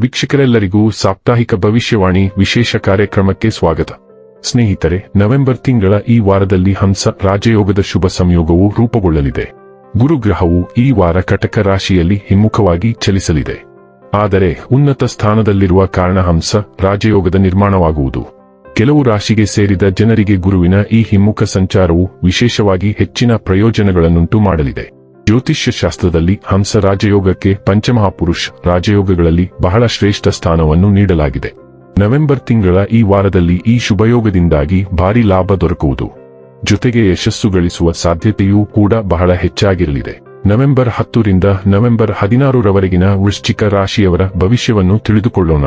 ವೀಕ್ಷಕರೆಲ್ಲರಿಗೂ ಸಾಪ್ತಾಹಿಕ ಭವಿಷ್ಯವಾಣಿ ವಿಶೇಷ ಕಾರ್ಯಕ್ರಮಕ್ಕೆ ಸ್ವಾಗತ. ಸ್ನೇಹಿತರೆ, ನವೆಂಬರ್ ತಿಂಗಳ ಈ ವಾರದಲ್ಲಿ ಹಂಸ ರಾಜಯೋಗದ ಶುಭ ಸಂಯೋಗವು ರೂಪುಗೊಳ್ಳಲಿದೆ. ಗುರುಗ್ರಹವು ಈ ವಾರ ಕಟಕ ರಾಶಿಯಲ್ಲಿ ಹಿಮ್ಮುಖವಾಗಿ ಚಲಿಸಲಿದೆ. ಆದರೆ, ಉನ್ನತ ಸ್ಥಾನದಲ್ಲಿರುವ ಕಾರಣ ಹಂಸ ರಾಜಯೋಗದ ನಿರ್ಮಾಣವಾಗುವುದು. ಕೆಲವು ರಾಶಿಗೆ ಸೇರಿದ ಜನರಿಗೆ ಗುರುವಿನ ಈ ಹಿಮ್ಮುಖ ಸಂಚಾರವು ವಿಶೇಷವಾಗಿ ಹೆಚ್ಚಿನ ಪ್ರಯೋಜನಗಳನ್ನುಂಟು ಮಾಡಲಿದೆ. ಜ್ಯೋತಿಷ್ಯ ಶಾಸ್ತ್ರದಲ್ಲಿ ಹಂಸ ರಾಜಯೋಗಕ್ಕೆ ಪಂಚಮಹಾಪುರುಷ್ ರಾಜಯೋಗಗಳಲ್ಲಿ ಬಹಳ ಶ್ರೇಷ್ಠ ಸ್ಥಾನವನ್ನು ನೀಡಲಾಗಿದೆ. ನವೆಂಬರ್ ತಿಂಗಳ ಈ ವಾರದಲ್ಲಿ ಈ ಶುಭಯೋಗದಿಂದಾಗಿ ಭಾರಿ ಲಾಭ ದೊರಕುವುದು. ಜೊತೆಗೆ ಯಶಸ್ಸು ಗಳಿಸುವ ಸಾಧ್ಯತೆಯೂ ಕೂಡ ಬಹಳ ಹೆಚ್ಚಾಗಿರಲಿದೆ. ನವೆಂಬರ್ ಹತ್ತರಿಂದ ನವೆಂಬರ್ ಹದಿನಾರರವರೆಗಿನ ವೃಶ್ಚಿಕ ರಾಶಿಯವರ ಭವಿಷ್ಯವನ್ನು ತಿಳಿದುಕೊಳ್ಳೋಣ.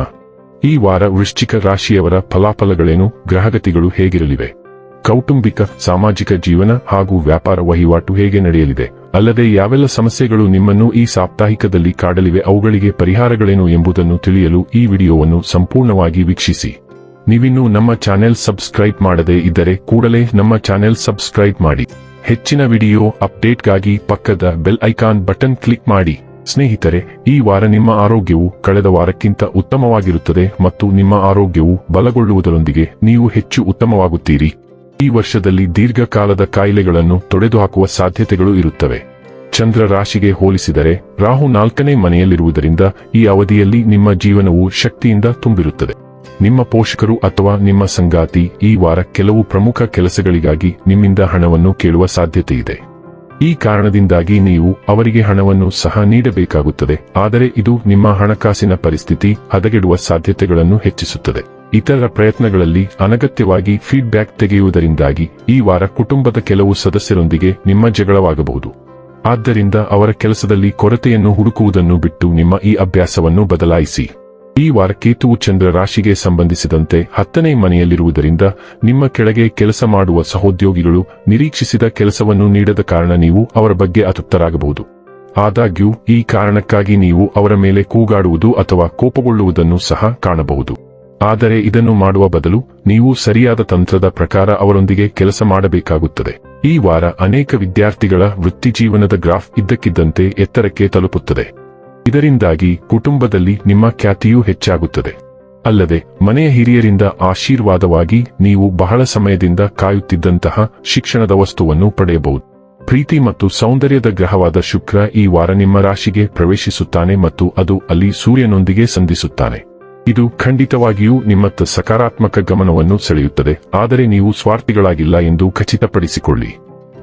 ಈ ವಾರ ವೃಶ್ಚಿಕ ರಾಶಿಯವರ ಫಲಾಫಲಗಳೇನು, ಗ್ರಹಗತಿಗಳು ಹೇಗಿರಲಿವೆ? ಕೌಟುಂಬಿಕ, ಸಾಮಾಜಿಕ ಜೀವನ ಹಾಗೂ ವ್ಯಾಪಾರ ವಹಿವಾಟು ಹೇಗೆ ನಡೆಯಲಿದೆ? ಅಲ್ಲದೆ ಯಾವೆಲ್ಲ ಸಮಸ್ಯೆಗಳು ನಿಮ್ಮನ್ನು ಈ ಸಾಪ್ತಾಹಿಕದಲ್ಲಿ ಕಾಡಲಿವೆ, ಅವುಗಳಿಗೆ ಪರಿಹಾರಗಳೇನು ಎಂಬುದನ್ನು ತಿಳಿಯಲು ಈ ವಿಡಿಯೋವನ್ನು ಸಂಪೂರ್ಣವಾಗಿ ವೀಕ್ಷಿಸಿ. ನೀವಿನ್ನೂ ನಮ್ಮ ಚಾನೆಲ್ ಸಬ್ಸ್ಕ್ರೈಬ್ ಮಾಡದೇ ಇದ್ದರೆ ಕೂಡಲೇ ನಮ್ಮ ಚಾನೆಲ್ ಸಬ್ಸ್ಕ್ರೈಬ್ ಮಾಡಿ. ಹೆಚ್ಚಿನ ವಿಡಿಯೋ ಅಪ್ಡೇಟ್ಗಾಗಿ ಪಕ್ಕದ ಬೆಲ್ ಐಕಾನ್ ಬಟನ್ ಕ್ಲಿಕ್ ಮಾಡಿ. ಸ್ನೇಹಿತರೆ, ಈ ವಾರ ನಿಮ್ಮ ಆರೋಗ್ಯವು ಕಳೆದ ವಾರಕ್ಕಿಂತ ಉತ್ತಮವಾಗಿರುತ್ತದೆ ಮತ್ತು ನಿಮ್ಮ ಆರೋಗ್ಯವು ಬಲಗೊಳ್ಳುವುದರೊಂದಿಗೆ ನೀವು ಹೆಚ್ಚು ಉತ್ತಮವಾಗುತ್ತೀರಿ. ಈ ವರ್ಷದಲ್ಲಿ ದೀರ್ಘಕಾಲದ ಕಾಯಿಲೆಗಳನ್ನು ತೊಡೆದುಹಾಕುವ ಸಾಧ್ಯತೆಗಳು ಇರುತ್ತವೆ. ಚಂದ್ರ ರಾಶಿಗೆ ಹೋಲಿಸಿದರೆ ರಾಹು ನಾಲ್ಕನೇ ಮನೆಯಲ್ಲಿರುವುದರಿಂದ ಈ ಅವಧಿಯಲ್ಲಿ ನಿಮ್ಮ ಜೀವನವು ಶಕ್ತಿಯಿಂದ ತುಂಬಿರುತ್ತದೆ. ನಿಮ್ಮ ಪೋಷಕರು ಅಥವಾ ನಿಮ್ಮ ಸಂಗಾತಿ ಈ ವಾರ ಕೆಲವು ಪ್ರಮುಖ ಕೆಲಸಗಳಿಗಾಗಿ ನಿಮ್ಮಿಂದ ಹಣವನ್ನು ಕೇಳುವ ಸಾಧ್ಯತೆಯಿದೆ ಈ ಕಾರಣದಿಂದಾಗಿ ನೀವು ಅವರಿಗೆ ಹಣವನ್ನು ಸಹ ನೀಡಬೇಕಾಗುತ್ತದೆ, ಆದರೆ ಇದು ನಿಮ್ಮ ಹಣಕಾಸಿನ ಪರಿಸ್ಥಿತಿ ಹದಗೆಡುವ ಸಾಧ್ಯತೆಗಳನ್ನು ಹೆಚ್ಚಿಸುತ್ತದೆ. ಇತರ ಪ್ರಯತ್ನಗಳಲ್ಲಿ ಅನಗತ್ಯವಾಗಿ ಫೀಡ್ಬ್ಯಾಕ್ ತೆಗೆಯುವುದರಿಂದಾಗಿ ಈ ವಾರ ಕುಟುಂಬದ ಕೆಲವು ಸದಸ್ಯರೊಂದಿಗೆ ನಿಮ್ಮ ಜಗಳವಾಗಬಹುದು. ಆದ್ದರಿಂದ ಅವರ ಕೆಲಸದಲ್ಲಿ ಕೊರತೆಯನ್ನು ಹುಡುಕುವುದನ್ನು ಬಿಟ್ಟು ನಿಮ್ಮ ಈ ಅಭ್ಯಾಸವನ್ನು ಬದಲಾಯಿಸಿ. ಈ ವಾರ ಕೇತುವು ಚಂದ್ರ ರಾಶಿಗೆ ಸಂಬಂಧಿಸಿದಂತೆ ಹತ್ತನೇ ಮನೆಯಲ್ಲಿರುವುದರಿಂದ ನಿಮ್ಮ ಕೆಳಗೆ ಕೆಲಸ ಮಾಡುವ ಸಹೋದ್ಯೋಗಿಗಳು ನಿರೀಕ್ಷಿಸಿದ ಕೆಲಸವನ್ನು ನೀಡದ ಕಾರಣ ನೀವು ಅವರ ಬಗ್ಗೆ ಅತೃಪ್ತರಾಗಬಹುದು. ಆದಾಗ್ಯೂ ಈ ಕಾರಣಕ್ಕಾಗಿ ನೀವು ಅವರ ಮೇಲೆ ಕೂಗಾಡುವುದು ಅಥವಾ ಕೋಪಗೊಳ್ಳುವುದನ್ನು ಸಹ ಕಾಣಬಹುದು. ಆದರೆ ಇದನ್ನು ಮಾಡುವ ಬದಲು ನೀವು ಸರಿಯಾದ ತಂತ್ರದ ಪ್ರಕಾರ ಅವರೊಂದಿಗೆ ಕೆಲಸ ಮಾಡಬೇಕಾಗುತ್ತದೆ. ಈ ವಾರ ಅನೇಕ ವಿದ್ಯಾರ್ಥಿಗಳ ವೃತ್ತಿಜೀವನದ ಗ್ರಾಫ್ ಇದ್ದಕ್ಕಿದ್ದಂತೆ ಎತ್ತರಕ್ಕೆ ತಲುಪುತ್ತದೆ. ಇದರಿಂದಾಗಿ ಕುಟುಂಬದಲ್ಲಿ ನಿಮ್ಮ ಖ್ಯಾತಿಯೂ ಹೆಚ್ಚಾಗುತ್ತದೆ. ಅಲ್ಲದೆ, ಮನೆಯ ಹಿರಿಯರಿಂದ ಆಶೀರ್ವಾದವಾಗಿ ನೀವು ಬಹಳ ಸಮಯದಿಂದ ಕಾಯುತ್ತಿದ್ದಂತಹ ಶಿಕ್ಷಣದ ವಸ್ತುವನ್ನು ಪಡೆಯಬಹುದು. ಪ್ರೀತಿ ಮತ್ತು ಸೌಂದರ್ಯದ ಗ್ರಹವಾದ ಶುಕ್ರ ಈ ವಾರ ನಿಮ್ಮ ರಾಶಿಗೆ ಪ್ರವೇಶಿಸುತ್ತಾನೆ ಮತ್ತು ಅದು ಅಲ್ಲಿ ಸೂರ್ಯನೊಂದಿಗೆ ಸಂಧಿಸುತ್ತಾನೆ. ಇದು ಖಂಡಿತವಾಗಿಯೂ ನಿಮ್ಮತ್ತ ಸಕಾರಾತ್ಮಕ ಗಮನವನ್ನು ಸೆಳೆಯುತ್ತದೆ. ಆದರೆ ನೀವು ಸ್ವಾರ್ಥಿಗಳಾಗಿಲ್ಲ ಎಂದು ಖಚಿತಪಡಿಸಿಕೊಳ್ಳಿ.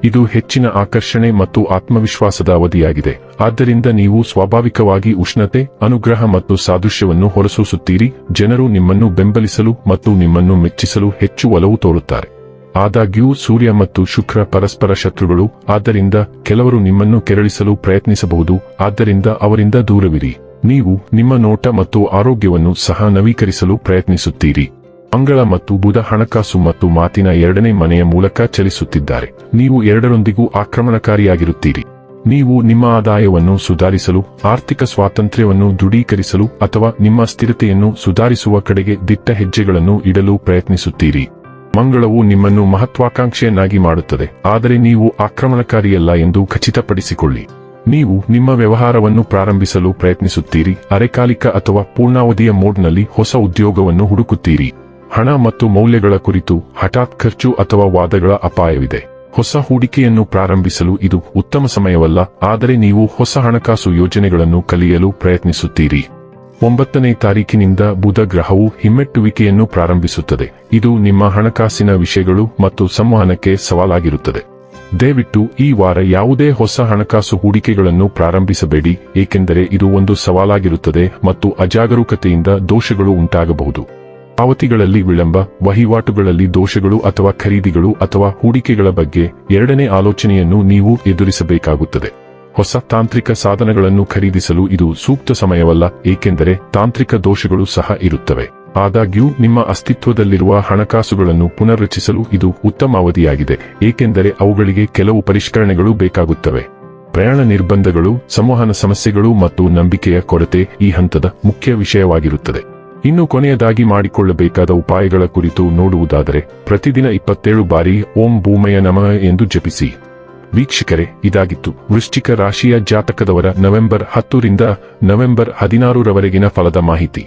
ಇದು ಹೆಚ್ಚಿನ ಆಕರ್ಷಣೆ ಮತ್ತು ಆತ್ಮವಿಶ್ವಾಸದ ಅವಧಿಯಾಗಿದೆ. ಆದ್ದರಿಂದ ನೀವು ಸ್ವಾಭಾವಿಕವಾಗಿ ಉಷ್ಣತೆ, ಅನುಗ್ರಹ ಮತ್ತು ಸಾದೃಶ್ಯವನ್ನು ಹೊರಸೂಸುತ್ತೀರಿ. ಜನರು ನಿಮ್ಮನ್ನು ಬೆಂಬಲಿಸಲು ಮತ್ತು ನಿಮ್ಮನ್ನು ಮೆಚ್ಚಿಸಲು ಹೆಚ್ಚು ಒಲವು ತೋರುತ್ತಾರೆ. ಆದಾಗ್ಯೂ ಸೂರ್ಯ ಮತ್ತು ಶುಕ್ರ ಪರಸ್ಪರ ಶತ್ರುಗಳು. ಆದ್ದರಿಂದ ಕೆಲವರು ನಿಮ್ಮನ್ನು ಕೆರಳಿಸಲು ಪ್ರಯತ್ನಿಸಬಹುದು. ಆದ್ದರಿಂದ ಅವರಿಂದ ದೂರವಿರಿ. ನೀವು ನಿಮ್ಮ ನೋಟ ಮತ್ತು ಆರೋಗ್ಯವನ್ನು ಸಹ ನವೀಕರಿಸಲು ಪ್ರಯತ್ನಿಸುತ್ತೀರಿ. ಮಂಗಳ ಮತ್ತು ಬುಧ ಹಣಕಾಸು ಮತ್ತು ಮಾತಿನ ಎರಡನೇ ಮನೆಯ ಮೂಲಕ ಚಲಿಸುತ್ತಿದ್ದಾರೆ. ನೀವು ಎರಡರೊಂದಿಗೂ ಆಕ್ರಮಣಕಾರಿಯಾಗಿರುತ್ತೀರಿ. ನೀವು ನಿಮ್ಮ ಆದಾಯವನ್ನು ಸುಧಾರಿಸಲು, ಆರ್ಥಿಕ ಸ್ವಾತಂತ್ರ್ಯವನ್ನು ದೃಢೀಕರಿಸಲು ಅಥವಾ ನಿಮ್ಮ ಸ್ಥಿರತೆಯನ್ನು ಸುಧಾರಿಸುವ ಕಡೆಗೆ ದಿಟ್ಟ ಹೆಜ್ಜೆಗಳನ್ನು ಇಡಲು ಪ್ರಯತ್ನಿಸುತ್ತೀರಿ. ಮಂಗಳವು ನಿಮ್ಮನ್ನು ಮಹತ್ವಾಕಾಂಕ್ಷೆಯನ್ನಾಗಿ ಮಾಡುತ್ತದೆ. ಆದರೆ ನೀವು ಆಕ್ರಮಣಕಾರಿಯಲ್ಲ ಎಂದು ಖಚಿತಪಡಿಸಿಕೊಳ್ಳಿ. ನೀವು ನಿಮ್ಮ ವ್ಯವಹಾರವನ್ನು ಪ್ರಾರಂಭಿಸಲು ಪ್ರಯತ್ನಿಸುತ್ತೀರಿ, ಅರೆಕಾಲಿಕ ಅಥವಾ ಪೂರ್ಣಾವಧಿಯ ಮೋಡ್ನಲ್ಲಿ ಹೊಸ ಉದ್ಯೋಗವನ್ನು ಹುಡುಕುತ್ತೀರಿ. ಹಣ ಮತ್ತು ಮೌಲ್ಯಗಳ ಕುರಿತು ಹಠಾತ್ ಖರ್ಚು ಅಥವಾ ವಾದಗಳ ಅಪಾಯವಿದೆ. ಹೊಸ ಹೂಡಿಕೆಯನ್ನು ಪ್ರಾರಂಭಿಸಲು ಇದು ಉತ್ತಮ ಸಮಯವಲ್ಲ, ಆದರೆ ನೀವು ಹೊಸ ಹಣಕಾಸು ಯೋಜನೆಗಳನ್ನು ಕಲಿಯಲು ಪ್ರಯತ್ನಿಸುತ್ತೀರಿ. ಒಂಬತ್ತನೇ ತಾರೀಕಿನಿಂದ ಬುಧ ಗ್ರಹವು ಹಿಮ್ಮೆಟ್ಟುವಿಕೆಯನ್ನು ಪ್ರಾರಂಭಿಸುತ್ತದೆ. ಇದು ನಿಮ್ಮ ಹಣಕಾಸಿನ ವಿಷಯಗಳು ಮತ್ತು ಸಂವಹನಕ್ಕೆ ಸವಾಲಾಗಿರುತ್ತದೆ. ದಯವಿಟ್ಟು ಈ ವಾರ ಯಾವುದೇ ಹೊಸ ಹಣಕಾಸು ಹೂಡಿಕೆಗಳನ್ನು ಪ್ರಾರಂಭಿಸಬೇಡಿ, ಏಕೆಂದರೆ ಇದು ಒಂದು ಸವಾಲಾಗಿರುತ್ತದೆ ಮತ್ತು ಅಜಾಗರೂಕತೆಯಿಂದ ದೋಷಗಳು ಉಂಟಾಗಬಹುದು. ಪಾವತಿಗಳಲ್ಲಿ ವಿಳಂಬ, ವಹಿವಾಟುಗಳಲ್ಲಿ ದೋಷಗಳು ಅಥವಾ ಖರೀದಿಗಳು ಅಥವಾ ಹೂಡಿಕೆಗಳ ಬಗ್ಗೆ ಎರಡನೇ ಆಲೋಚನೆಯನ್ನು ನೀವು ಎದುರಿಸಬೇಕಾಗುತ್ತದೆ. ಹೊಸ ತಾಂತ್ರಿಕ ಸಾಧನಗಳನ್ನು ಖರೀದಿಸಲು ಇದು ಸೂಕ್ತ ಸಮಯವಲ್ಲ, ಏಕೆಂದರೆ ತಾಂತ್ರಿಕ ದೋಷಗಳು ಸಹ ಇರುತ್ತವೆ. ಆದಾಗ್ಯೂ, ನಿಮ್ಮ ಅಸ್ತಿತ್ವದಲ್ಲಿರುವ ಹಣಕಾಸುಗಳನ್ನು ಪುನರ್ರಚಿಸಲು ಇದು ಉತ್ತಮ ಅವಧಿಯಾಗಿದೆ, ಏಕೆಂದರೆ ಅವುಗಳಿಗೆ ಕೆಲವು ಪರಿಷ್ಕರಣೆಗಳು ಬೇಕಾಗುತ್ತವೆ. ಪ್ರಯಾಣ ನಿರ್ಬಂಧಗಳು, ಸಂವಹನ ಸಮಸ್ಯೆಗಳು ಮತ್ತು ನಂಬಿಕೆಯ ಕೊರತೆ ಈ ಹಂತದ ಮುಖ್ಯ ವಿಷಯವಾಗಿರುತ್ತದೆ. ಇನ್ನು ಕೊನೆಯದಾಗಿ ಮಾಡಿಕೊಳ್ಳಬೇಕಾದ ಉಪಾಯಗಳ ಕುರಿತು ನೋಡುವುದಾದರೆ, ಪ್ರತಿದಿನ ಇಪ್ಪತ್ತೇಳು ಬಾರಿ ಓಂ ಭೂಮಯ ನಮಃ ಎಂದು ಜಪಿಸಿ. ವೀಕ್ಷಕರೇ, ಇದಾಗಿತ್ತು. ವೃಶ್ಚಿಕ ರಾಶಿಯ ಜಾತಕದವರ ನವೆಂಬರ್ ಹತ್ತರಿಂದ ನವೆಂಬರ್ ಹದಿನಾರರವರೆಗಿನ ಫಲದ ಮಾಹಿತಿ.